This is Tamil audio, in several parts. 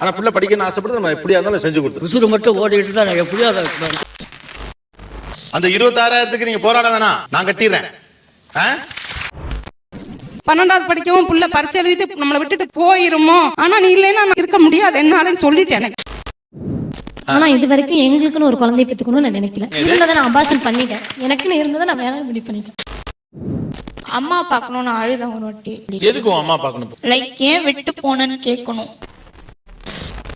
ஆனா பிள்ளை படிக்கணும்னு ஆசைப்படுறது நம்ம எப்படியா இருந்தாலும் செஞ்சு கொடுத்துருவோம் உசுறு மட்டும் ஓடிக்கிட்டு தான் நான் எப்படியோ அதை அந்த இருபத்தாறாயிரத்துக்கு நீங்க போராட வேணாம். நான் கட்டிடுறேன்? பன்னெண்டாவது படிக்கவும் புள்ள பரிசு எழுதிட்டு நம்மளை விட்டுட்டு போயிருமோ? ஆனா நீ இல்லைன்னா நான் இருக்க முடியாது என்னாலன்னு சொல்லிட்டேன் எனக்கு. ஆனா இது வரைக்கும் எங்களுக்குன்னு ஒரு குழந்தைய பெற்றுக்கணும்னு நான் நினைக்கல. இருந்ததை நான் அபாசன் பண்ணிட்டேன். எனக்குன்னு இருந்ததை நான் வேணாம் முடிவு பண்ணிட்டேன். அம்மா பார்க்கணும்னு அழுதேன் ஒரு வாட்டி. எதுக்கு அம்மா பார்க்கணும்? லைக் ஏன் விட்டு போனேன்னு கேட்கணும்.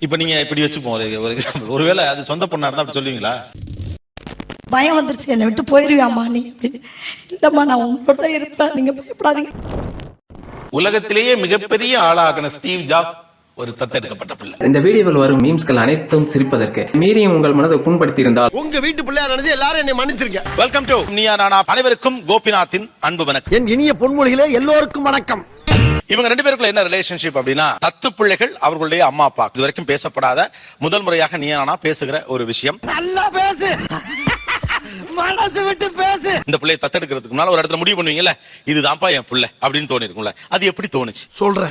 இப்ப நீங்க இப்படி வச்சுப்போம். ஒரு. ஒருவேளை அது சொந்த பொண்ணா இருந்தா அப்படி சொல்லுவீங்களா? பயம் வந்துருச்சு. என்னை விட்டு போயிருவியாம்மா நீ. அப்படின்னு இல்லம்மா நான் உங்களோட தான் இருப்பேன். நீங்க பயப்படாதீங்க. உலகத்திலேயே மிகப்பெரிய ஆளாகின ஸ்டீவ் ஜாப்ஸ் ஒரு தத்தெடுக்கப்பட்ட பிள்ளை. இந்த வீடியோவில் வரும் மீம்ஸ்கள் அனைத்தும் சிரிப்பதற்கு. மீறியும் உங்கள் மனதை புண்படுத்தி இருந்தால் உங்க வீட்டு பிள்ளையா நினைச்சு எல்லாரும் என்னை மன்னிச்சிருங்க. வெல்கம் டு நீயா நானா அனைவருக்கும் கோபிநாத்தின் அன்பு வணக்கம். என் இனிய பொன்மொழிகளே எல்லோருக்கும் வணக்கம். இவங்க ரெண்டு பேருக்குள்ள என்ன ரிலேஷன்ஷிப் அப்படின்னா தத்து பிள்ளைகள் அவர்களுடைய அம்மா அப்பா. இது வரைக்கும் பேசப்படாத முதல் முறையாக நீயா நானா பேசுகிற ஒரு விஷயம். நல்லா பேசு. மனசு விட்டு பேசு. இந்த பிள்ளையை தத்தெடுக்கிறதுக்கு முன்னால ஒரு இடத்துல முடிவு பண்ணுவீங்கல்ல இதுதான்ப்பா என் பிள்ளை அப்படின்னு தோணி இருக்கும்ல அது எப்படி தோணுச்சு? சொல்றேன்.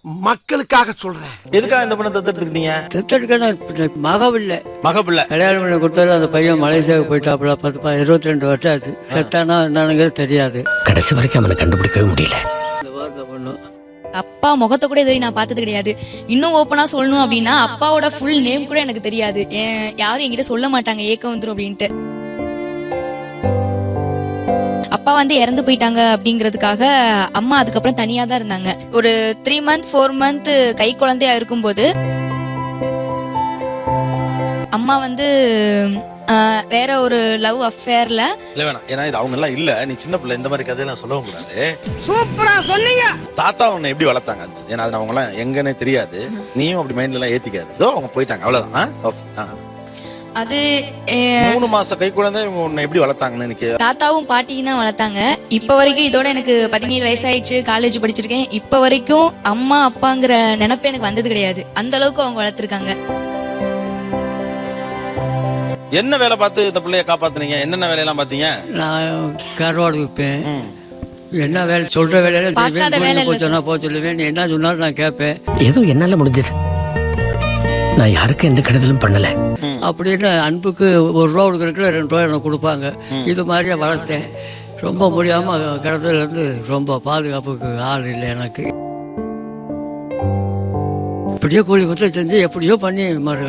மக்களுக்காக சொல்றேன். எதுக்காக இந்த பொண்ணை தத்தெடுத்துக்கிட்டீங்க? தெத்தெடுக்க மகவில்லை மக பிள்ளை கல்யாணம் பண்ணி கொடுத்தாரு அந்த பையன் மலேசியாவுக்கு போயிட்டாப்புல பத்து ப- இருபத்தி ரெண்டு வருஷம் ஆச்சு. செத்தானா என்னங்கிறது தெரியாது. கடைசி வரைக்கும் அவனை கண்டுபிடிக்கவே முடியல. இந்த அப்பா முகத்தை கூட இதுவரை நான் பார்த்தது கிடையாது. இன்னும் ஓப்பனா சொல்லணும் அப்படின்னா அப்பாவோட ஃபுல் நேம் கூட எனக்கு தெரியாது. ஏன் யாரும் என்கிட்ட சொல்ல மாட்டாங்க ஏக்கம் வந்துரும் அப்படின்ட்டு. அப்பா வந்து இறந்து போயிட்டாங்க அப்படிங்கிறதுக்காக அம்மா அதுக்கப்புறம் தனியா தான் இருந்தாங்க. ஒரு த்ரீ மந்த் ஃபோர் மந்த் கை குழந்தையா இருக்கும்போது அம்மா வந்து வேற ஒரு லவ் அஃபேர்ல இல்ல வேணாம். ஏன்னா இது அவங்க எல்லாம் இல்ல. நீ சின்ன பிள்ளை இந்த மாதிரி கதையெல்லாம் சொல்லவும் கூடாது. சூப்பரா சொன்னீங்க. தாத்தா உன்னை எப்படி வளர்த்தாங்க ஏன்னா அது அவங்க எல்லாம் எங்கன்னே தெரியாது. நீயும் அப்படி மைண்ட்ல எல்லாம் ஏத்திக்காது. இதோ அவங்க போயிட்டாங்க. அவ்வளவுதான். ஓகே. அது மூணு மாச கை குழந்தை இவங்க உன்னை எப்படி வளர்த்தாங்கன்னு எனக்கு தாத்தாவும் பாட்டியும் தான் வளர்த்தாங்க. இப்ப வரைக்கும் இதோட எனக்கு பதினேழு வயசாயிடுச்சு. காலேஜ் படிச்சிருக்கேன். இப்ப வரைக்கும் அம்மா அப்பாங்கிற நினைப்பு எனக்கு வந்தது கிடையாது. அந்த அளவுக்கு அவங்க வளர்த்துருக்காங்க. என்ன வேலை பார்த்து இந்த பிள்ளைய காப்பாத்துனீங்க? என்னென்ன வேலையெல்லாம் பாத்தீங்க நான் கருவாடு விற்பேன். என்ன வேலை சொல்ற வேலையில இல்ல போய் சொன்னா போக சொல்லுவேன். நீ என்ன சொன்னாலும் நான் கேட்பேன். ஏதோ என்னால முடிஞ்சது. நான் யாருக்கும் எந்த கெடுதலும் பண்ணல. அப்படின்னு அன்புக்கு ஒரு ரூபா கொடுக்குறதுக்குள்ள ரெண்டு ரூபா எனக்கு கொடுப்பாங்க. இது மாதிரியே வளர்த்தேன். ரொம்ப முடியாம கிடத்துல இருந்து ரொம்ப பாதுகாப்புக்கு ஆள் இல்லை எனக்கு. இப்படியோ கூலி குத்த செஞ்சு எப்படியோ பண்ணி மறு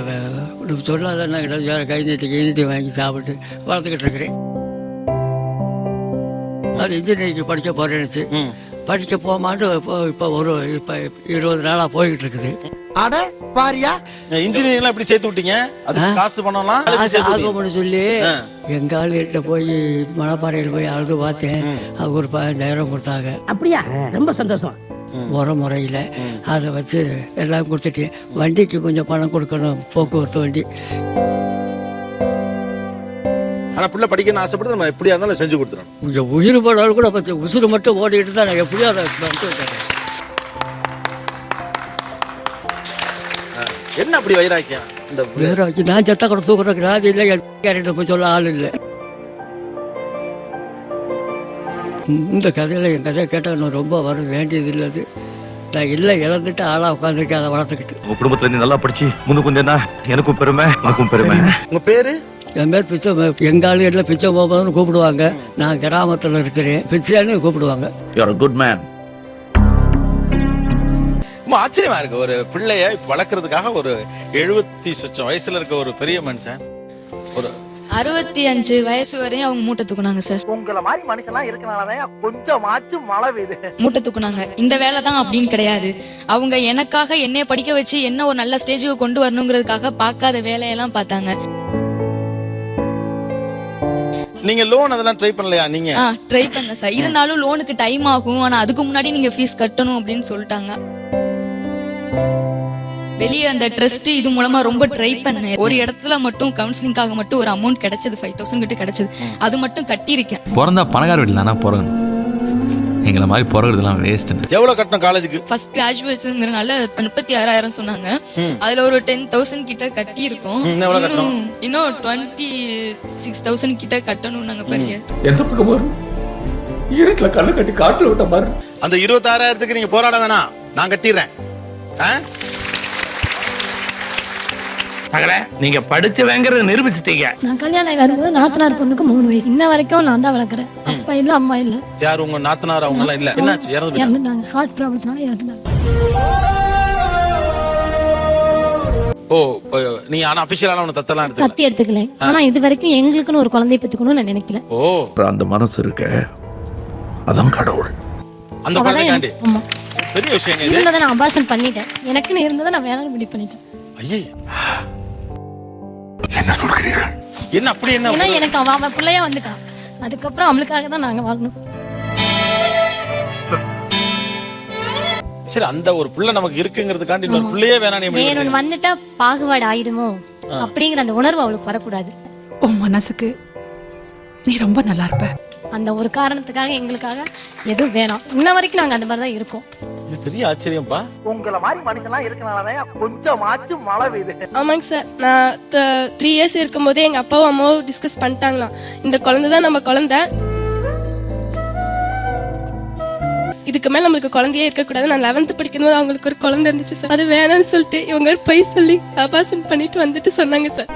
சொல்லாத நான் கிட்ட வேற கை நீட்டி கை நீட்டி வாங்கி சாப்பிட்டு வளர்த்துக்கிட்டு இருக்கிறேன். அது இன்ஜினியரிங் படிக்க போறேன்னுச்சு படிக்க போமாண்டு இப்போ இப்போ ஒரு இப்போ இருபது நாளாக போய்கிட்டு இருக்குது. அட பாரியா. இன்ஜினியரிங் எல்லாம் எப்படி சேர்த்து விட்டீங்க? அது காசு விட்டீங்க. ஆகும்னு சொல்லி எங்க ஆளுகிட்ட போய் மணப்பாறையில் போய் அழுது பார்த்தேன். அவங்க ஒரு பதினஞ்சாயிரம் கொடுத்தாங்க. அப்படியா? ரொம்ப சந்தோஷம். முறை முறையில் அதை வச்சு எல்லாம் கொடுத்துட்டு வண்டிக்கு கொஞ்சம் பணம் கொடுக்கணும் போக்குவரத்து வண்டி. ஆனா பிள்ளை படிக்கணும்னு ஆசைப்படுறது நம்ம எப்படியா இருந்தாலும் செஞ்சு கொடுத்துறோம் கொஞ்சம் உயிர் போனாலும் கூட பத்து உசுறு மட்டும் ஓடிக்கிட்டு தான் நான் எப்படியோ அதை. என்ன அப்படி வைராக்கியம்? இந்த வச்சு நான் செத்த கூட தூக்குறதுக்கு ராஜி இல்லை கேரண்ட போய் சொல்ல ஆள் இல்லை. இந்த கதையில் என் கதையை கேட்டால் நான் ரொம்ப வர வேண்டியது இல்லை அது. நான் இல்லை இழந்துட்டு ஆளாக உட்காந்துருக்கேன் அதை வளர்த்துக்கிட்டு. உங்க குடும்பத்துல நீ நல்லா படிச்சு முன்னுக்கு வந்தேன்னா எனக்கும் பெருமை உனக்கும் பெருமை. உங்க பேரு? என் பேர் பிச்சை எங்கள் ஆளு எல்லாம் பிச்சை போகும்போதுன்னு கூப்பிடுவாங்க. நான் கிராமத்தில் இருக்கிறேன். பிச்சைன்னு கூப்பிடுவாங்க. யூ குட் மேன் ரொம்ப ஆச்சரியமா இருக்கு. ஒரு பிள்ளைய வளர்க்கறதுக்காக ஒரு எழுபத்தி சொச்சம் வயசுல இருக்க ஒரு பெரிய மனுஷன். ஒரு அறுபத்தி அஞ்சு வயசு வரையும் அவங்க மூட்டை தூக்குனாங்க சார். உங்கள மாதிரி மனுஷன்லாம் இருக்கனாலதான் கொஞ்சமாச்சும் மழை பெய்யுது. மூட்டை தூக்குனாங்க. இந்த வேலை தான் அப்படின்னு கிடையாது. அவங்க எனக்காக என்னைய படிக்க வச்சு என்ன ஒரு நல்ல ஸ்டேஜுக்கு கொண்டு வரணுங்கிறதுக்காக பார்க்காத வேலையெல்லாம் பார்த்தாங்க. நீங்க லோன் அதெல்லாம் ட்ரை பண்ணலையா? நீங்க? ஆ ட்ரை பண்ணேன் சார். இருந்தாலும் லோனுக்கு டைம் ஆகும். ஆனா அதுக்கு முன்னாடி நீங்க ஃபீஸ் கட்டணும் அப்படின்னு சொல்லிட்டாங்க. வெளியே அந்த ட்ரஸ்ட் இது மூலமா ரொம்ப ட்ரை பண்ணேன். ஒரு இடத்துல மட்டும் கவுன்சிலிங்காக மட்டும் ஒரு அமௌண்ட் கிடைச்சது ஃபைவ் தௌசண்ட் கிட்ட கிடைச்சது. அது மட்டும் கட்டியிருக்கேன். பிறந்தா பணக்கார வீட்டில் தானே பிறகு எங்களை மாதிரி பிறகுறதுலாம் வேஸ்ட் எவ்வளவு கட்டணும் காலேஜுக்கு ஃபர்ஸ்ட் கிராஜுவேட்ஸ்ங்கிறனால முப்பத்தி ஆறாயிரம் சொன்னாங்க. அதுல ஒரு டென் தௌசண்ட் கிட்ட கட்டி இருக்கோம் ம், எவ்வளவு கட்டணும்? இன்னும் டுவெண்ட்டி சிக்ஸ் தௌசண்ட் கிட்ட கட்டணும் நாங்க பெரிய எந்த பக்கம் வரும்? இருட்டில் கண்ணு கட்டி காட்டில் விட்ட மாதிரி. அந்த இருபத்தாறாயிரத்துக்கு நீங்க போராட வேணாம். நான் கட்டிடுறேன்? மகளே நீங்க படிச்சவங்கிறத நிரூபிச்சிட்டீங்க. நான் கல்யாணம் ஆகி வரும்போது நாத்தனார் பொண்ணுக்கு மூணு வயசு. இன்ன வரைக்கும் நான் தான் வளர்க்குறேன். அப்பா இல்ல அம்மா இல்ல. யார் உங்க நாத்தனார்? அவங்க எல்லாம் இல்ல என்னாச்சு? இறந்து. இறந்துட்டாங்க. ஹார்ட் ப்ராப்ளத்தினால இறந்துட்டாங்க. ஓ நீங்க ஆனா அபிஷியலான ஒண்ணு தத்தெல்லாம் எடுத்து கத்தி எடுத்துக்கல. ஆனா இது வரைக்கும் எங்களுக்குன்னு ஒரு குழந்தைய பெற்றுக்கணும்னு நான் நினைக்கல. ஓ. அந்த மனசு இருக்க அதான் கடவுள். அந்த குழந்தைக்காண்டி. பெரிய இது. இருந்ததை நான் அபாசன் பண்ணிட்டேன். எனக்குன்னு இருந்ததை நான் வேணாம்னு முடிவு பண்ணிட்டேன். ஐயே என்ன சொல்கிறீர்கள்? என்ன அப்படி என்ன ஏன்னா எனக்கு அவன் அவன் பிள்ளையா வந்துட்டான். அதுக்கப்புறம் அவளுக்காக தான் நாங்க வாழணும். சரி அந்த ஒரு புள்ள நமக்கு இருக்குங்கிறதுக்காண்டி இன்னொரு பிள்ளையே வேணாம் நீ வேறொன்று வந்துட்டா பாகுபாடு ஆயிடுமோ? அப்படிங்கிற அந்த உணர்வு அவளுக்கு வரக்கூடாது. உன் மனசுக்கு நீ ரொம்ப நல்லா இருப்ப. அந்த ஒரு காரணத்துக்காக எங்களுக்காக எதுவும் வேணாம். இன்ன வரைக்கும் நாங்க அந்த மாதிரி தான் இருக்கோம். இது பெரிய ஆச்சரியம்ப்பா உங்களை மாதிரி மனுஷன்லாம் இருக்கனாலதான் கொஞ்சமாச்சும் மழை பெய்யுது. ஆமாங்க சார். நான் த்ரீ இயர்ஸ் இருக்கும்போதே எங்க அப்பாவும் அம்மாவும் டிஸ்கஸ் பண்ணிட்டாங்களாம். இந்த குழந்தை தான் நம்ம குழந்தை. இதுக்கு மேல நம்மளுக்கு குழந்தையே இருக்கக்கூடாது. நான் லெவன்த் படிக்கும்போது அவங்களுக்கு ஒரு குழந்தை இருந்துச்சு சார். அது வேணாம்னு சொல்லிட்டு இவங்க பொய் சொல்லி அபாசன் பண்ணிட்டு வந்துட்டு சொன்னாங்க சார்.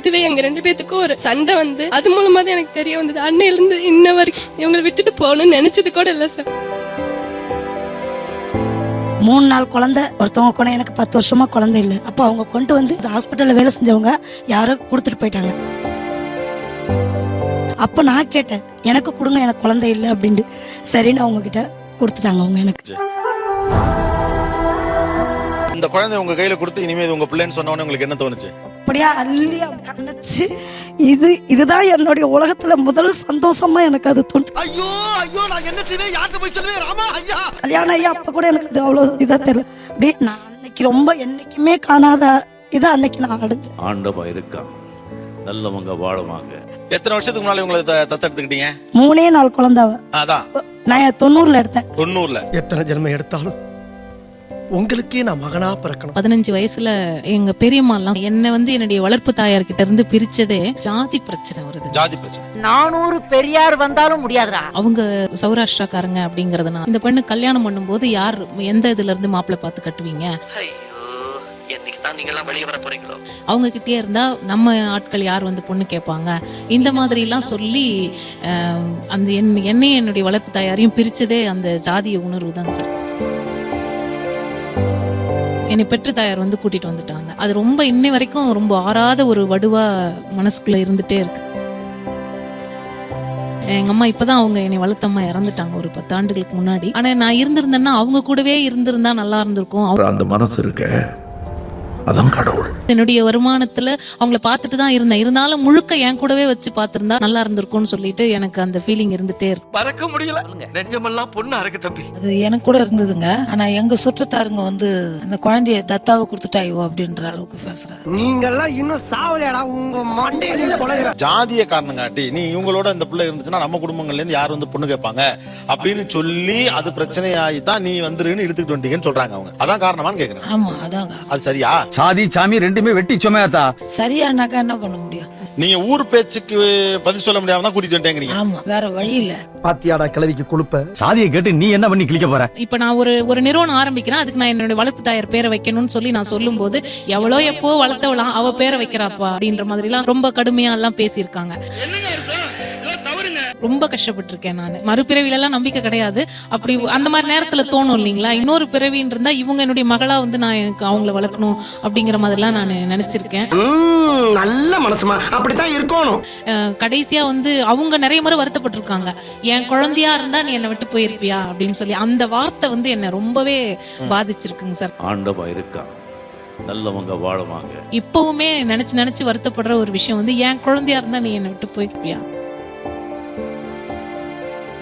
இதுவே எங்க ரெண்டு பேத்துக்கும் ஒரு சண்டை வந்து அது மூலமா தான் எனக்கு தெரிய வந்தது. அன்னையில இருந்து இன்ன வரைக்கும் இவங்களை விட்டுட்டு போகணும்னு நினைச்சது கூட இல்ல சார் மூணு நாள் குழந்தை ஒருத்தவங்க கூட எனக்கு பத்து வருஷமா குழந்தை இல்லை. அப்போ அவங்க கொண்டு வந்து ஹாஸ்பிட்டல்ல வேலை செஞ்சவங்க யாரோ கொடுத்துட்டு போயிட்டாங்க. அப்போ நான் கேட்டேன் எனக்கு கொடுங்க எனக்கு குழந்தை இல்லை அப்படின்ட்டு. சரின்னு அவங்க கிட்ட கொடுத்துட்டாங்க அவங்க எனக்கு. இந்த குழந்தை உங்க கையில கொடுத்து இனிமே இது உங்க பிள்ளைன்னு சொன்ன உடனே உங்களுக்கு என்ன தோணுச்சு? அப்படியே அள்ளி அப்படி அணைச்சு இது இதுதான் என்னுடைய உலகத்துல முதல் சந்தோஷமா எனக்கு அது தோணுச்சு. ஐயோ ஐயோ நான் என்ன செய்வேன்? யார்கிட்ட போய் சொல்லுவேன்? ராமா ஐயா. கல்யாணம் ஐயா அப்ப கூட எனக்கு இது அவ்வளவு இதா தெரியல. அப்படியே நான் அன்னைக்கு ரொம்ப என்னைக்குமே காணாத இதை அன்னைக்கு நான் அடைஞ்சேன். ஆண்டவா இருக்கான் நல்லவங்க வாழுவாங்க. எத்தனை வருஷத்துக்கு முன்னாடி உங்களை தத்தெடுத்துக்கிட்டீங்க? மூணே நாள் குழந்தை அவ. அதான். நான் தொண்ணூறுல எடுத்தேன். தொண்ணூறுல. எத்தனை ஜென்மம் எடுத்தாலும் உங்களுக்கே நான் மகனா பிறக்கணும். பதினஞ்சு வயசுல எங்க பெரியம்மா எல்லாம் என்ன வந்து என்னுடைய வளர்ப்பு தாயார் கிட்ட இருந்து பிரிச்சதே ஜாதி பிரச்சனை வருது. ஜாதி பிரச்சனை. நானூறு பெரியார் வந்தாலும் முடியாதுடா. அவங்க சௌராஷ்டிராக்காரங்க அப்படிங்கறதுனால இந்த பெண்ணு கல்யாணம் பண்ணும்போது யார் எந்த இதுல இருந்து மாப்பிள்ளை பார்த்து கட்டுவீங்க? தான் அவங்க கிட்டே இருந்தா நம்ம ஆட்கள் யார் வந்து பொண்ணு கேட்பாங்க? இந்த மாதிரி எல்லாம் சொல்லி அந்த என் என்னையும் என்னுடைய வளர்ப்பு தாயாரையும் பிரிச்சதே அந்த ஜாதிய உணர்வு தாங்க சார். என்னை பெற்று தாயார் வந்து கூட்டிட்டு வந்துட்டாங்க. அது ரொம்ப இன்னை வரைக்கும் ரொம்ப ஆறாத ஒரு வடுவா மனசுக்குள்ள இருந்துட்டே இருக்கு. எங்க அம்மா இப்பதான் அவங்க என்னை வளர்த்தம்மா இறந்துட்டாங்க ஒரு பத்து ஆண்டுகளுக்கு முன்னாடி. ஆனா நான் இருந்திருந்தேன்னா அவங்க கூடவே இருந்திருந்தா நல்லா இருந்திருக்கும். அவங்க அந்த மனசு இருக்க. அதான் கடவுள். என்னுடைய வருமானத்துல அவங்கள பார்த்துட்டு தான் இருந்தேன். இருந்தாலும் முழுக்க என் கூடவே வச்சு பார்த்திருந்தா நல்லா இருந்திருக்கும்னு சொல்லிட்டு எனக்கு அந்த ஃபீலிங் இருந்துட்டே இருக்கு. மறக்க முடியல. நெஞ்சமெல்லாம் பொண்ணா இருக்கு தம்பி. அது எனக்கு கூட இருந்ததுங்க. ஆனா எங்க சுற்றத்தாருங்க வந்து அந்த குழந்தைய தத்தாவை கொடுத்துட்டாயோ அப்படின்ற அளவுக்கு பேசுறாரு. நீங்க எல்லாம் இன்னும் சாவலையாடா. உங்க மண்டையில பொழகிற ஜாதிய காரணம் காட்டி நீ இவங்களோட இந்த பிள்ளை இருந்துச்சுன்னா நம்ம குடும்பங்கள்ல இருந்து யார் வந்து பொண்ணு கேட்பாங்க? அப்படின்னு சொல்லி அது பிரச்சனையாகி தான் நீ வந்துருன்னு இழுத்துக்கிட்டு வந்துட்டீங்கன்னு சொல்றாங்க அவங்க. அதான் காரணமான்னு கேக்குறேன். ஆமா அதாங்க. அது சரியா? சாதி சாமி ரெண்டுமே வெட்டி சுமையாத்தா? சரியானாக்கா என்ன பண்ண முடியும்? நீங்க ஊர் பேச்சுக்கு பதில் சொல்ல முடியாம தான் கூட்டிட்டு வந்துட்டேங்கிறீங்க. ஆமா வேற வழி இல்ல. பாத்தியாடா கிளவிக்கு கொழுப்ப? சாதியை கேட்டு நீ என்ன பண்ணி கிளிக்க போற? இப்ப நான் ஒரு ஒரு நிறுவனம் ஆரம்பிக்கிறேன். அதுக்கு நான் என்னுடைய வளர்ப்பு தாயார் பேரை வைக்கணும்னு சொல்லி நான் சொல்லும்போது எவ்வளோ எப்போ வளர்த்தவளாம் அவ பேரை வைக்கிறாப்பா அப்படின்ற மாதிரி எல்லாம் ரொம்ப கடுமையா எல்லாம் பேசியிருக்காங்க. ரொம்ப கஷ்டப்பட்டிருக்கேன் நான். மறுபிறவில எல்லாம் நம்பிக்கை கிடையாது. அப்படி அந்த மாதிரி நேரத்துல தோணும் இல்லைங்களா? இன்னொரு பிறவின்னு இருந்தா இவங்க என்னுடைய மகளா வந்து நான் எனக்கு அவங்கள வளர்க்கணும் அப்படிங்கிற மாதிரிலாம் நான் நினைச்சிருக்கேன். நல்ல மனசுமா. அப்படித்தான் இருக்கணும். கடைசியா வந்து அவங்க நிறைய முறை வருத்தப்பட்டிருக்காங்க. என் குழந்தையா இருந்தா நீ என்னை விட்டு போயிருப்பியா? அப்படின்னு சொல்லி. அந்த வார்த்தை வந்து என்னை ரொம்பவே பாதிச்சிருக்குங்க சார். ஆண்டவா இருக்கான் நல்லவங்க வாழுவாங்க. இப்பவுமே நினைச்சு நினைச்சு வருத்தப்படுற ஒரு விஷயம் வந்து என் குழந்தையா இருந்தா நீ என்னை விட்டு போயிருப்பியா?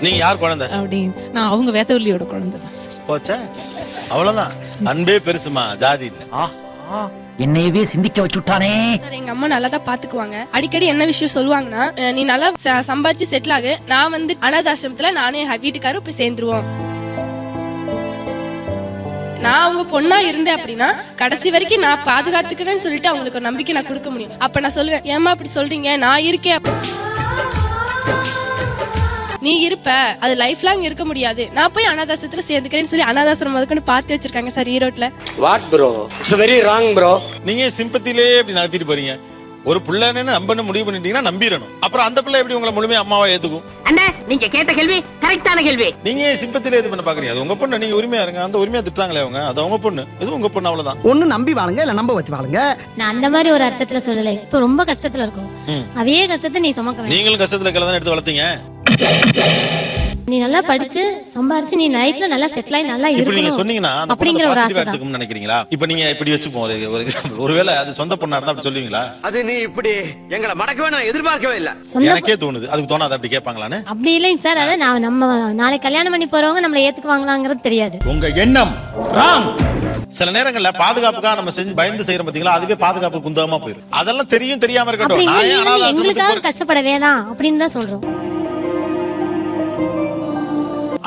நீங்க யார் குழந்தை? அப்படின்னு. நான் அவங்க வேதவல்லியோட குழந்தை தான் சார் போச்சா? அவ்வளவுதான். அன்பே பெருசுமா ஜாதி இல்ல. என்னையவே சிந்திக்க வச்சுட்டானே சார் எங்க அம்மா நல்லா தான் பாத்துக்குவாங்க. அடிக்கடி என்ன விஷயம் சொல்லுவாங்கன்னா அஹ் நீ நல்லா ச- சம்பாதிச்சு செட்டில் ஆகு. நான் வந்து அனாதாசிரமத்துல நானே என் வீட்டுக்காரும் போய் சேர்ந்துருவோம். நான் அவங்க பொண்ணா இருந்தேன் அப்படின்னா கடைசி வரைக்கும் நான் பாதுகாத்துக்குவேன்னு சொல்லிட்டு அவங்களுக்கு ஒரு நம்பிக்கை நான் கொடுக்க முடியும். அப்ப நான் சொல்லுவேன் ஏமா அப்படி சொல்றீங்க? நான் இருக்கேன். அப்ப- நீ இருப்ப. அது லைஃப் லாங் இருக்க முடியாது. நான் போய் அனாதாசத்துல சேர்ந்துக்கிறேன்னு சொல்லி அனாதாசனம் முதற்கொண்டு பார்த்து வச்சிருக்காங்க சார் ஈரோட்ல. What bro it's very wrong bro நீங்க சிம்பத்திலே இப்படி நடத்திட்டு போறீங்க? ஒரு பிள்ளைன்னு நம்பன்னு முடிவு பண்ணிட்டீங்கன்னா நம்பிடணும். அப்புறம் அந்த பிள்ளை எப்படி உங்களை முழுமையா அம்மாவா ஏத்துக்கும்? அண்ணே நீங்க கேட்ட கேள்வி கரெக்டான கேள்வி. நீங்க சிம்பத்திலே இது பண்ண பாக்குறீங்க? அது உங்க பொண்ணு. நீங்க உரிமையா இருங்க. அந்த உரிமையா திட்டுறாங்களே அவங்க. அது அவங்க பொண்ணு. இது உங்க பொண்ணு அவ்வளவுதான். ஒண்ணு நம்பி வாழுங்க இல்ல நம்ப வச்சு வாழுங்க. நான் அந்த மாதிரி ஒரு அர்த்தத்துல சொல்லலை. இப்போ ரொம்ப கஷ்டத்துல இருக்கும். அதே கஷ்டத்தை நீ சுமக்க நீங்களும் கஷ்டத்துல கிளதான் எடுத்து வளர்த்தீங்க? நீ நல்லா படிச்சு சம்பாரிச்சு நீ லைஃப்ல நல்லா செட்டில் ஆகி நல்லா இப்படி நீங்க இருக்கணும் சொன்னீங்கன்னா அந்த அப்படிங்கிற ஒரு பாசிட்டிவா ஆசை தான். எடுத்துக்கும்னு நினைக்கிறீங்களா? இப்ப நீங்க இப்படி வச்சுப்போம். ஒரு ஒரு example. ஒருவேளை அது சொந்த பொண்ணா இருந்தா அப்படி சொல்லுவீங்களா? அது நீ இப்படி எங்களை மடக்கவே நான் எதிர்பார்க்கவே இல்ல. சொந்த எனக்கே தோணுது. அதுக்கு தோணாது அப்படி கேட்பாங்களான்னு. அப்படி இல்லைங்க சார். அதான் நான் நம்ம நாளைக்கு கல்யாணம் பண்ணி போறவங்க நம்மளை ஏத்துக்குவாங்களாங்கிறது தெரியாது. உங்க எண்ணம் ராங் சில நேரங்கள்ல பாதுகாப்புக்காக நம்ம செஞ்சு பயந்து செய்யறோம் பாத்தீங்களா? அதுவே பாதுகாப்பு குந்தகமா போயிடும் அதெல்லாம் தெரியும் தெரியாம இருக்கட்டும். நான் ஏன் ஆசிரமத்துக்கு எங்களுக்காக போறேன்? கஷ்டப்பட வேணாம் அப்படின்னு தான் சொல்றோம்.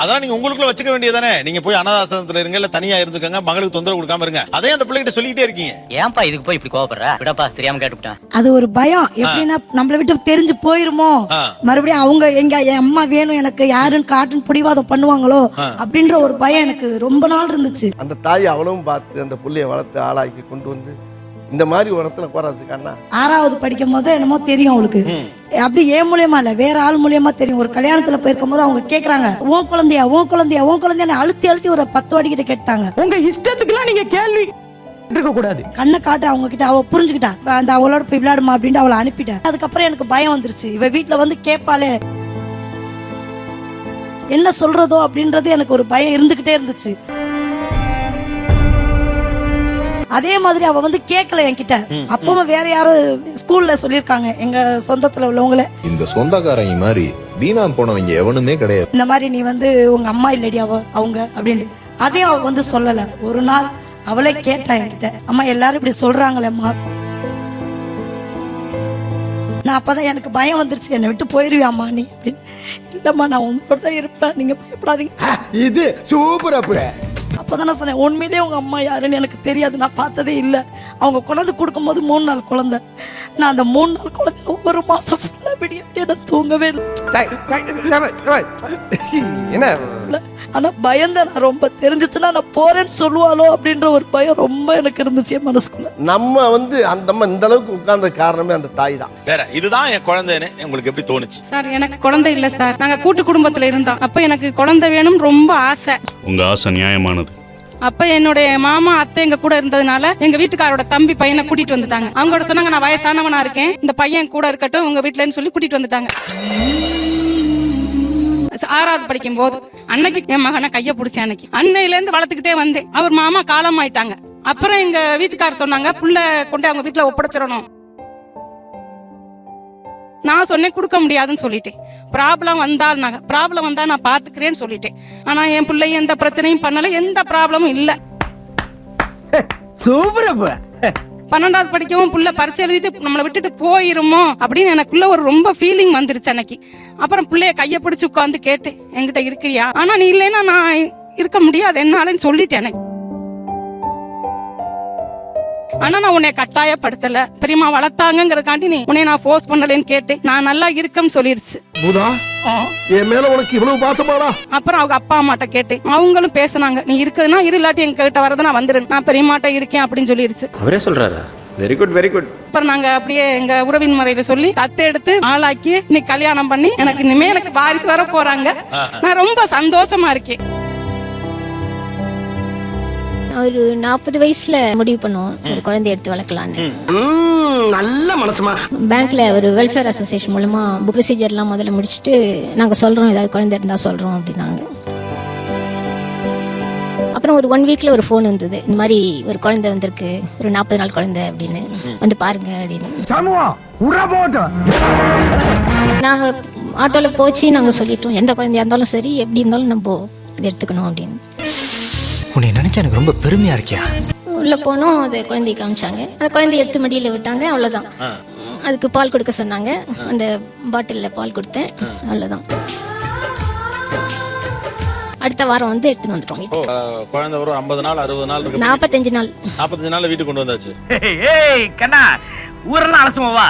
அதான் நீங்க உங்களுக்குள்ள வச்சுக்க வேண்டியதானே நீங்க போய் அனாதாசிரமத்துல இருங்க இல்ல தனியா இருந்துக்கங்க மகளுக்கு தொந்தரவு கொடுக்காம இருங்க. அதே அந்த பிள்ளைகிட்ட சொல்லிக்கிட்டே இருக்கீங்க. ஏன்பா இதுக்கு போய் இப்படி கோவப்படுற? விடப்பா தெரியாம கேட்டுவிட்டேன் அது ஒரு பயம். எப்படின்னா நம்மளை விட்டு தெரிஞ்சு போயிருமோ. மறுபடியும் அவங்க எங்க என் அம்மா வேணும் எனக்கு யாருன்னு காட்டுன்னு பிடிவாதம் பண்ணுவாங்களோ? அப்படின்ற ஒரு பயம் எனக்கு ரொம்ப நாள் இருந்துச்சு. அந்த தாய் அவளும் பார்த்து அந்த புள்ளைய வளர்த்து ஆளாக்கி கொண்டு வந்து இந்த மாதிரி ஒரு இடத்துல அண்ணா. ஆறாவது படிக்கும் போது என்னமோ தெரியும் அவளுக்கு. அப்படி ஏன் மூலியமா இல்ல வேற ஆள் மூலியமா தெரியும். ஒரு கல்யாணத்துல போயிருக்கும் போது அவங்க கேக்குறாங்க உன் குழந்தையா உன் குழந்தையா உன் குழந்தையா அழுத்தி அழுத்தி ஒரு பத்து வாடி கிட்ட கேட்டாங்க. உங்க இஷ்டத்துக்குலாம் நீங்க கேள்வி இருக்க கூடாது. கண்ணை காட்டு அவங்க கிட்ட அவ புரிஞ்சுக்கிட்டா. அந்த அவளோட போய் விளையாடுமா அப்படின்ட்டு அவளை அனுப்பிட்டேன். அதுக்கப்புறம் எனக்கு பயம் வந்துருச்சு. இவ வீட்ல வந்து கேட்பாளே என்ன சொல்றதோ அப்படின்றது எனக்கு ஒரு பயம் இருந்துகிட்டே இருந்துச்சு. அதே மாதிரி அவ வந்து கேட்கல என்கிட்ட. அப்பவும் வேற யாரோ ஸ்கூல்ல சொல்லியிருக்காங்க எங்க சொந்தத்துல உள்ளவங்கள. இந்த சொந்தக்காரங்க மாதிரி வீணா போனவங்க எவனுமே கிடையாது. இந்த மாதிரி நீ வந்து உங்க அம்மா இல்லடி அவ அவங்க அப்படின்னு. அதையும் அவ வந்து சொல்லல. ஒரு நாள் அவளே கேட்டா என்கிட்ட அம்மா எல்லாரும் இப்படி சொல்றாங்களேம்மா. நான் அப்பதான் எனக்கு பயம் வந்துருச்சு என்னை விட்டு போயிருவியாம்மா நீ? அப்படின்னு. இல்லம்மா நான் உங்களோட தான் இருப்பேன். நீங்க பயப்படாதீங்க. இது சூப்பர் அப்பதான் நான் சொன்னேன் உண்மையிலேயே உங்க அம்மா யாருன்னு எனக்கு தெரியாது. நான் பார்த்ததே இல்லை. அவங்க குழந்தை கொடுக்கும்போது மூணு நாள் குழந்தை. நான் அந்த மூணு நாள் குழந்தைல ஒரு மாசம் ஃபுல்லா விடிய விடிய நான் தூங்கவே இல்லை. என்ன? இல்ல. ஆனா பயந்தேன் நான் ரொம்ப. தெரிஞ்சிச்சுன்னா நான் போறேன்னு சொல்லுவாளோ அப்படின்ற ஒரு பயம் ரொம்ப எனக்கு இருந்துச்சு என் மனசுக்குள்ள. நம்ம வந்து அந்த அம்மா இந்த அளவுக்கு உட்கார்ந்த காரணமே அந்த தாய் தான். வேற இதுதான் என் குழந்தைன்னு உங்களுக்கு எப்படி தோணுச்சு? சார் எனக்கு குழந்தை இல்ல சார். நாங்க கூட்டு குடும்பத்துல இருந்தோம். அப்ப எனக்கு குழந்தை வேணும் ரொம்ப ஆசை. உங்க ஆசை நியாயமானது. அப்ப என்னுடைய மாமா அத்தை எங்க கூட இருந்ததுனால எங்க வீட்டுக்காரோட தம்பி பையனை கூட்டிட்டு வந்துட்டாங்க. அவங்களோட சொன்னாங்க நான் வயசானவனா இருக்கேன். இந்த பையன் கூட இருக்கட்டும் உங்க வீட்டுலன்னு சொல்லி கூட்டிட்டு வந்துட்டாங்க. ஆறாவது படிக்கும் போது அன்னைக்கு என் மகனை கைய பிடிச்சேன் அன்னைக்கு. அன்னையில இருந்து வளர்த்துக்கிட்டே வந்தேன். அவர் மாமா காலம் ஆயிட்டாங்க அப்புறம் எங்க வீட்டுக்காரர் சொன்னாங்க புள்ள கொண்டு அவங்க வீட்டுல ஒப்படைச்சிடணும். நான் சொன்னேன் கொடுக்க முடியாதுன்னு சொல்லிட்டேன். ப்ராப்ளம் வந்தால் நான் ப்ராப்ளம் வந்தா நான் பாத்துக்கிறேன்னு சொல்லிட்டேன். ஆனா என் பிள்ளையும் எந்த பிரச்சனையும் பண்ணல எந்த ப்ராப்ளமும் இல்ல. சூப்பர் பன்னெண்டாவது படிக்கவும் புள்ள பரிசு எழுதிட்டு நம்மளை விட்டுட்டு போயிருமோ அப்படின்னு எனக்குள்ள ஒரு ரொம்ப ஃபீலிங் வந்துருச்சு அன்னைக்கு. அப்புறம் பிள்ளைய கைய பிடிச்சு உட்காந்து கேட்டேன் என்கிட்ட இருக்கிறியா? ஆனா நீ இல்லைன்னா நான் இருக்க முடியாது என்னாலன்னு சொல்லிட்டேன் எனக்கு ஆனா நான் உன்னை கட்டாயப்படுத்தல. பெரியம்மா வளர்த்தாங்கிறதுக்காண்டி நீ உன்னை நான் ஃபோர்ஸ் பண்ணலன்னு கேட்டேன். நான் நல்லா இருக்கேன்னு சொல்லிருச்சு பூதா என் மேல உனக்கு இவ்வளவு பாசமாடா? அப்புறம் அவங்க அப்பா அம்மாட்ட கேட்டேன். அவங்களும் பேசுனாங்க. நீ இருக்குதுன்னா இரு இல்லாட்டி எங்க கிட்ட வரது நான் வந்துடு நான் பெரியம்மாட்ட இருக்கேன் அப்படின்னு சொல்லிருச்சு அவரே சொல்றாரா? வெரி குட் வெரி குட் அப்புறம் நாங்க அப்படியே எங்க உறவின் முறையில சொல்லி தத்து எடுத்து ஆளாக்கி இன்னைக்கு கல்யாணம் பண்ணி எனக்கு இனிமே எனக்கு வாரிசு வர போறாங்க. நான் ரொம்ப சந்தோஷமா இருக்கேன். ஒரு நாற்பது வயசுல முடிவு பண்ணோம் ஒரு குழந்தை எடுத்து வளர்க்கலான்னு. நல்ல மனசுமா. பேங்க்ல ஒரு வெல்ஃபேர் அசோசியேஷன் மூலமா புக் ப்ரொசீஜர்லாம் முதல்ல முடிச்சுட்டு நாங்க சொல்றோம் ஏதாவது குழந்தை இருந்தா சொல்றோம் அப்படின்னாங்க. அப்புறம் ஒரு ஒன் வீக்ல ஒரு ஃபோன் வந்தது. இந்த மாதிரி ஒரு குழந்தை வந்திருக்கு ஒரு நாற்பது நாள் குழந்தை அப்படின்னு. வந்து பாருங்க அப்படின்னு. நாங்க ஆட்டோல போச்சு நாங்க சொல்லிட்டோம். எந்த குழந்தையா இருந்தாலும் சரி எப்படி இருந்தாலும் நம்ம அதை எடுத்துக்கணும் அப்படின்னு. உன்னை நினைச்சா எனக்கு ரொம்ப பெருமையா இருக்கியா? உள்ள போனோம் அதை குழந்தைய காமிச்சாங்க. அந்த குழந்தைய எடுத்து மடியில விட்டாங்க அவ்வளவுதான். அதுக்கு பால் கொடுக்க சொன்னாங்க. அந்த பாட்டில்ல பால் கொடுத்தேன் அவ்வளவுதான். அடுத்த வாரம் வந்து எடுத்துட்டு வந்துட்டோம் குழந்தை ஒரு ஐம்பது நாள் அறுபது நாள் இருக்கு. நாற்பத்தஞ்சு நாள். நாற்பத்தஞ்சு நாள்ல வீட்டுக்கு கொண்டு வந்தாச்சு. ஏய் கண்ணா ஊரெல்லாம் அலசுமாவா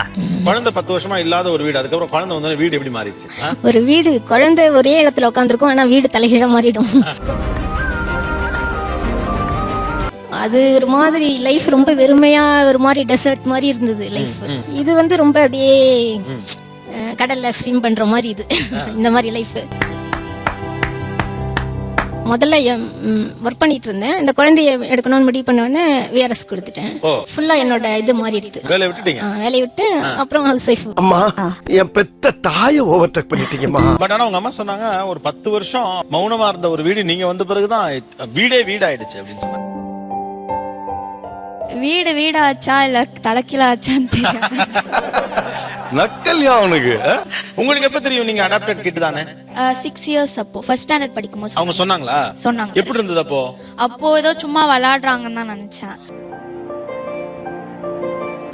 குழந்தை பத்து வருஷமா இல்லாத ஒரு வீடு. அதுக்கப்புறம் குழந்தை வந்தோடனே வீடு எப்படி மாறிடுச்சு? ஒரு வீடு குழந்தை ஒரே இடத்துல உட்காந்துருக்கும் ஆனா வீடு தலைகீழ மாறிடும். அது ஒரு மாதிரி லைஃப் ரொம்ப வெறுமையா ஒரு மாதிரி டெசர்ட் மாதிரி இருந்தது லைஃப் இது வந்து ரொம்ப அப்படியே கடல்ல ஸ்விம் பண்ற மாதிரி இது. இந்த மாதிரி லைஃப் முதல்ல ஒர்க் பண்ணிட்டு இருந்தேன். இந்த குழந்தைய எடுக்கணும்னு முடிவு பண்ண உடனே விஆர்எஸ் கொடுத்துட்டேன். ஃபுல்லா என்னோட இது மாறிடுது வேலையை விட்டுட்டீங்க? வேலையை விட்டு அப்புறம் ஹவுஸ் ஒய்ஃப் அம்மா என் பெத்த தாயை ஓவர்டேக் பண்ணிட்டீங்கம்மா. பட் ஆனா உங்க அம்மா சொன்னாங்க ஒரு பத்து வருஷம் மௌனமா இருந்த ஒரு வீடு நீங்க வந்த பிறகுதான் வீடே வீடாயிடுச்சு அப்படின்னு சொன்னாங்க. வீடு வீடாச்சா இல்ல தலைக்கீழ ஆச்சான்னு தெரியாது. நக்கல்யா அவனுக்கு உங்களுக்கு எப்ப தெரியும் நீங்க அடாப்டட் கிட்டு தானே? சிக்ஸ் இயர்ஸ் அப்போ. ஃபர்ஸ்ட் ஸ்டாண்டர்ட் படிக்கும்போது அவங்க சொன்னாங்களா? சொன்னாங்க. எப்படி இருந்தது அப்போ? அப்போ ஏதோ சும்மா விளையாடுறாங்கன்னு தான் நினைச்சேன்.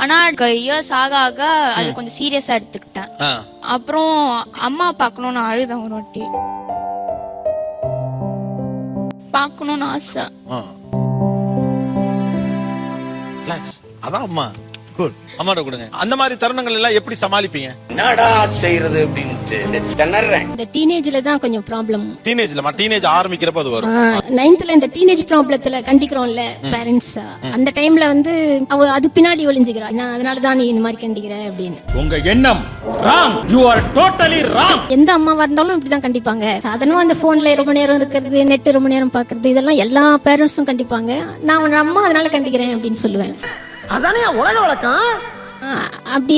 ஆனா இயர்ஸ் ஆக ஆக அது கொஞ்சம் சீரியஸா எடுத்துக்கிட்டேன். அப்புறம் அம்மா பார்க்கணும்னு அழுதேன் ஒரு வாட்டி. பார்க்கணும்னு ஆசை. ஆ. Relax. அதான் அம்மா குட் அம்மாட்ட கொடுங்க. அந்த மாதிரி தருணங்கள் எல்லாம் எப்படி சமாளிப்பீங்க? என்னடா செய்யறது அப்படின்ட்டு. திணறேன். இந்த டீனேஜ்ல தான் கொஞ்சம் ப்ராப்ளம் டீனேஜ்ல டீனேஜ் ஆரம்பிக்கிறப்ப அது வரும். நைன்த்ல இந்த டீனேஜ் ப்ராப்ளத்துல கண்டிக்கிறோம்ல பேரண்ட்ஸ் அந்த டைம்ல வந்து அவ அது பின்னாடி ஒளிஞ்சுக்கிறா. நான் அதனால தான் நீ இந்த மாதிரி கண்டிக்கிற அப்படின்னு. உங்க எண்ணம் wrong you are totally wrong எந்த அம்மாவா இருந்தாலும் இப்படிதான் கண்டிப்பாங்க. சாதாரணமா அந்த போன்ல ரொம்ப நேரம் இருக்கிறது நெட் ரொம்ப நேரம் பாக்குறது இதெல்லாம் எல்லா பேரண்ட்ஸும் கண்டிப்பாங்க. நான் உன் அம்மா அதனால கண்டிக்கிறேன் அப்படின்னு சொல்லுவேன். அதானே உலக வழக்கம்? அப்படி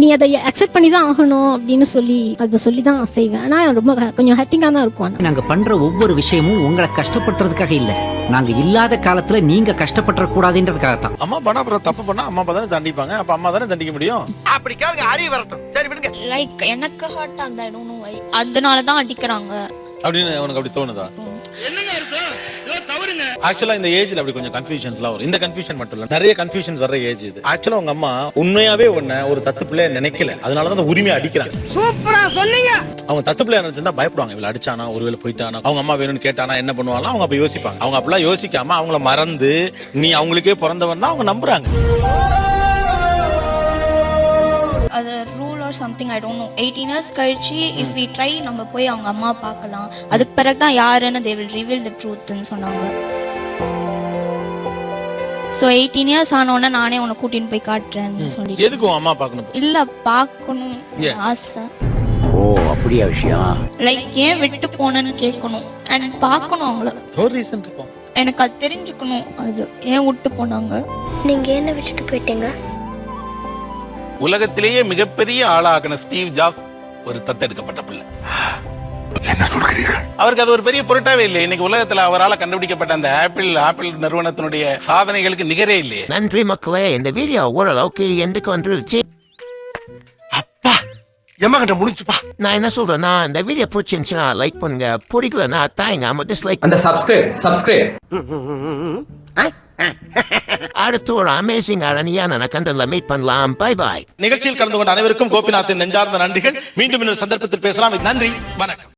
நீ அதை அக்செப்ட் பண்ணி தான் ஆகணும் அப்படின்னு சொல்லி அதை சொல்லி தான் செய்வேன். ஆனா ரொம்ப கொஞ்சம் ஹர்ட்டிங்கா தான் இருக்கும் ஆனா. நாங்க பண்ற ஒவ்வொரு விஷயமும் உங்களை கஷ்டப்படுத்துறதுக்காக இல்ல. நாங்க இல்லாத காலத்துல நீங்க கஷ்டப்பட்டுற கூடாதுன்றதுக்காக தான் அம்மா பண்ணா அப்புறம் தப்பு பண்ணா அம்மா அப்பா தானே தண்டிப்பாங்க. அப்ப அம்மா தானே தண்டிக்க முடியும்? அப்படி கேளுங்க அறிவு வரட்டும். சரி விடுங்க. லைக் எனக்கு ஹர்ட் அந்த அதனால தான் அடிக்கிறாங்க. அப்படின்னு உனக்கு அப்படி தோணுதா? ஆக்சுவலா இந்த ஏஜ்ல அப்படி கொஞ்சம் கன்ஃபியூஷன்ஸ்லாம் வரும். இந்த கன்ஃபியூஷன் மட்டும் இல்ல. நிறைய கன்ஃபியூஷன்ஸ் வர்ற ஏஜ் இது. ஆக்சுவலா உங்க அம்மா உண்மையாவே உன்னை ஒரு தத்து பிள்ளைய நினைக்கல. அதனால தான் உரிமையை அடிக்கிறாங்க. சூப்பரா சொன்னீங்க. அவங்க தத்து பிள்ளையா நினைச்சிருந்தா பயப்படுவாங்க. இவள அடிச்சானா ஒருவேளை போயிட்டானா அவங்க அம்மா வேணும்னு கேட்டானா என்ன பண்ணுவாங்க அவங்க அப்ப யோசிப்பாங்க. அவங்க அப்படிலாம் யோசிக்காம அவங்கள மறந்து நீ அவங்களுக்கே பிறந்தவன் தான் அவங்க நம்புறாங்க. அது rule or something I don't know eighteen years கழிச்சு இஃப் வி ட்ரை நம்ம போய் அவங்க அம்மா பார்க்கலாம். அதுக்கு பிறகு தான் யாருன்னு தே வில் ரிவீல் த ட்ரூத்னு சொன்னாங்க. ஸோ எயிட்டீன் இயர்ஸ் ஆனோடனே நானே உன்னை கூட்டின்னு போய் காட்டுறேன்னு சொல்லி எதுக்கு உன் அம்மா பார்க்கணும் இல்ல பார்க்கணும்? ஆசை. ஓ அப்படியா விஷயம்? லைக் ஏன் விட்டு போனேன்னு கேட்கணும். அண்ட் பார்க்கணும் அவங்கள. ஒரு ரீசன் இருக்கும். எனக்கு அது தெரிஞ்சுக்கணும். அது ஏன் விட்டு போனாங்க? நீங்க என்ன விட்டுட்டு போயிட்டீங்க? உலகத்திலேயே மிகப்பெரிய ஆளாகின ஸ்டீவ் ஜாப்ஸ் ஒரு தத்தெடுக்கப்பட்ட பிள்ளை. அவருக்கு அது ஒரு பெரிய பொருட்டாவே இல்லை இன்னைக்கு உலகத்துல அவரால் கண்டுபிடிக்கப்பட்ட அந்த ஆப்பிள் ஆப்பிள் நிறுவனத்தினுடைய சாதனைகளுக்கு நிகரே இல்லையே. நன்றி மக்களே. இந்த வீடியோ ஓரளவுக்கு எந்துக்கு வந்துருச்சு. அப்பா எம்மா கிட்ட முடிச்சுப்பா. நான் என்ன சொல்றேன்னா இந்த வீடியோ பிடிச்சிருந்துச்சுன்னா லைக் பண்ணுங்க. பிடிக்கலன்னா தாயங்க டிஸ்லைக் அந்த சப்ஸ்கிரைப் சப்ஸ்கிரைப் அடுத்து ஒரு அமேசிங் அரணியான கண்டல மீட் பண்ணலாம். பை பாய் நிகழ்ச்சியில் கலந்து கொண்ட அனைவருக்கும் கோபிநாத்தின் நெஞ்சார்ந்த நன்றிகள். மீண்டும் இன்னொரு சந்தர்ப்பத்தில் பேசலாம். நன்றி. வணக்கம்.